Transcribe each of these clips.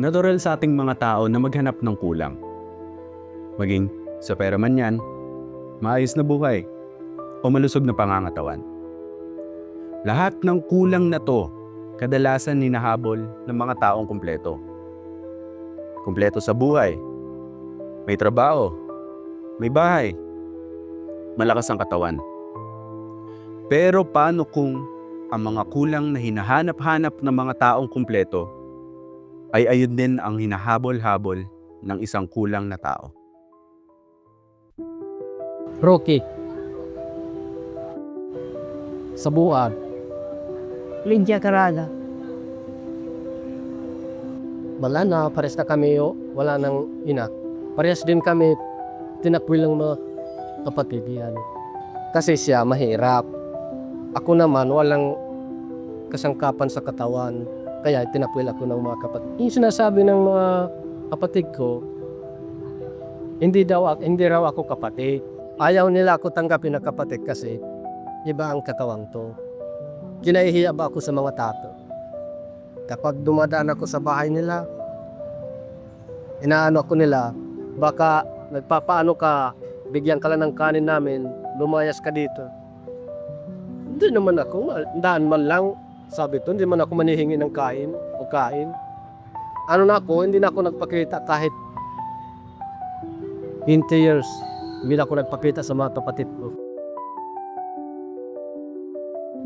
natural sa ating mga tao na maghanap ng kulang. Maging sa pera man yan, maayos na buhay, o malusog na pangangatawan. Lahat ng kulang na to, kadalasan hinahabol ng mga taong kumpleto. Kumpleto sa buhay, may trabaho, may bahay, malakas ang katawan. Pero paano kung ang mga kulang na hinahanap-hanap ng mga taong kumpleto ay ayun din ang hinahabol-habol ng isang kulang na tao? Rocky. Sabuan. Lydia Caraga. Wala na, pares na kami, oh, wala nang ina. Parehas din kami, tinapwil ng mga kapatid yan. Kasi siya mahirap. Ako naman, walang kasangkapan sa katawan. Kaya tinapwil ako ng mga kapatid. Yung sinasabi ng mga kapatid ko, hindi daw hindi raw ako kapatid. Ayaw nila ako tanggapin na kapatid kasi iba ang katawang to. Kinahihiya ba ako sa mga tato? Kapag dumadaan ako sa bahay nila, inaano ako nila, baka nagpapaano ka, bigyan ka lang ng kanin namin, lumayas ka dito. Hindi naman ako, daan man lang, sabi to, hindi man ako manihingi ng kain o kain. Ano na ako, hindi na ako nagpakita kahit 20 years, hindi na ako nagpakita sa mga kapatid ko.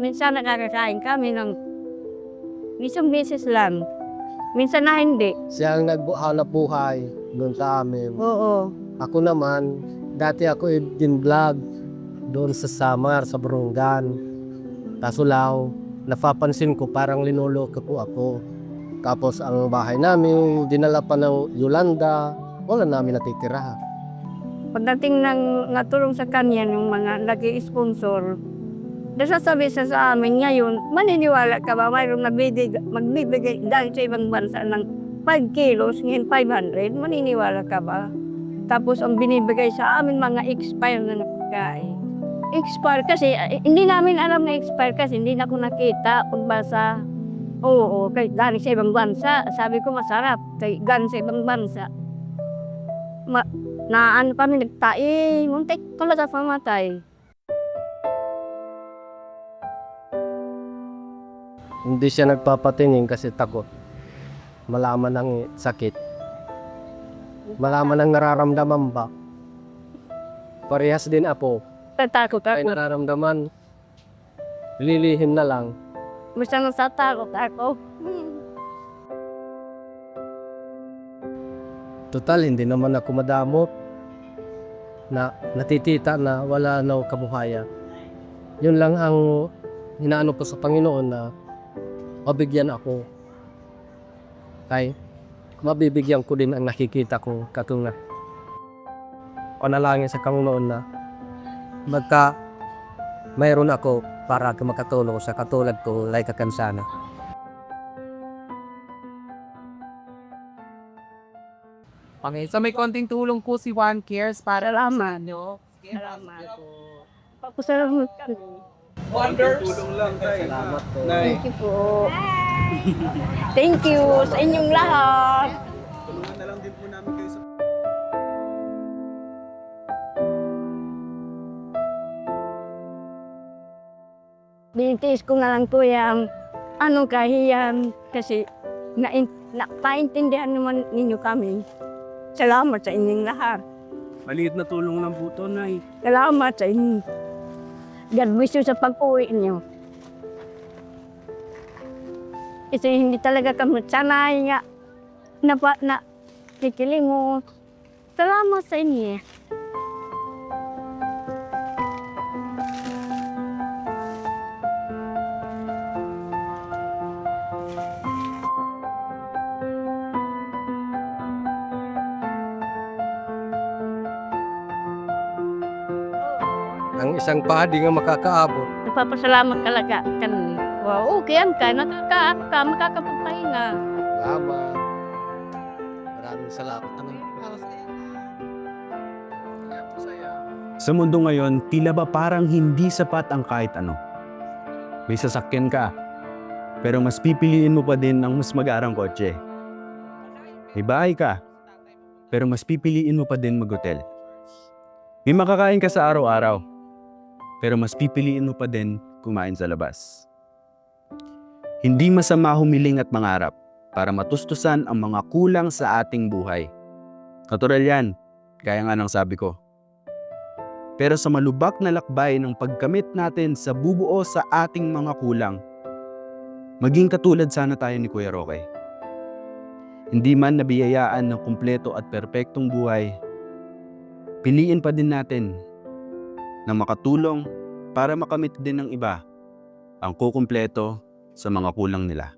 Minsan nakakakain kami ng isang beses lang. Minsan na hindi. Siya ang nagbuhanap buhay doon sa amin. Oo. Ako naman, dati ako din vlog doon sa Samar, sa Burungan. Kaso lang, napapansin ko parang linuloko po ako. Tapos ang bahay namin, dinala pa ng Yolanda, wala namin natitira. Pagdating ng natulong sa kanya yung mga nag-i-sponsor, nasasabi siya sa amin ngayon, maniniwala ka ba mayroong nabibig, magbibigay dahil sa ibang bansa ng 5 kilos, ngayon 500, maniniwala ka ba? Tapos ang binibigay sa amin mga expire na napagkain. Expire kasi, eh, hindi namin alam na expire kasi hindi na ako nakita pagbasa. Oo, kay galing sa ibang bansa. Sabi ko masarap, kay galing sa ibang bansa. Ma na ano kami nagtai, muntik talaga pamatay. Hindi siya nagpapatingin kasi takot. Malaman ng sakit. Malaman ng nararamdaman ba. Parehas din ako. Tatakot Ay ako. nararamdaman. Lilihim na lang. Basta natatakot ako. Total, hindi naman ako madamot na natitita na wala na kabuhayan. Yun lang ang hinaano ko sa Panginoon na mabigyan ako. Kay mabibigyan ko din ang nakikita ko katulad. Panalangin sa Panginoon na magka mayroon ako para makatulong sa katulad ko like kakansana. Okay, so may konting tulong po si One Cares para Salamat. nyo. Salamat. Papasalamat kami. Wonders! Salamat po. Thank you po. Thank you sa inyong lahat. Tulungan na lang din po namin kayo sa Binitiis ko na lang po yung ano kahiyan kasi na, napaintindihan naman ninyo kami. Salamat sa inyong lahat. Maliit na tulong lang po to, Nay. Salamat sa inyo. God bless you sa pag-uwi niyo. Kasi hindi talaga kami sanay nga na, pa, na kikilingo. Salamat sa inyo. Ang isang padi nga makakaabot. Nagpapasalamat talaga kami. Wow, okay ang ka, nakaka, ka, makakapagpahinga. Salamat. Maraming salamat. Anong Sa mundo ngayon, tila ba parang hindi sapat ang kahit ano. May sasakyan ka, pero mas pipiliin mo pa din ang mas mag-arang kotse. May bahay ka, pero mas pipiliin mo pa din mag-hotel. May makakain ka sa araw-araw, pero mas pipiliin mo pa din kumain sa labas. Hindi masama humiling at mangarap para matustusan ang mga kulang sa ating buhay. Natural yan, kaya nga ng sabi ko. Pero sa malubak na lakbay ng pagkamit natin sa bubuo sa ating mga kulang, maging katulad sana tayo ni Kuya Roque. Hindi man nabiyayaan ng kumpleto at perpektong buhay, piliin pa din natin na makatulong para makamit din ng iba ang kukumpleto sa mga kulang nila.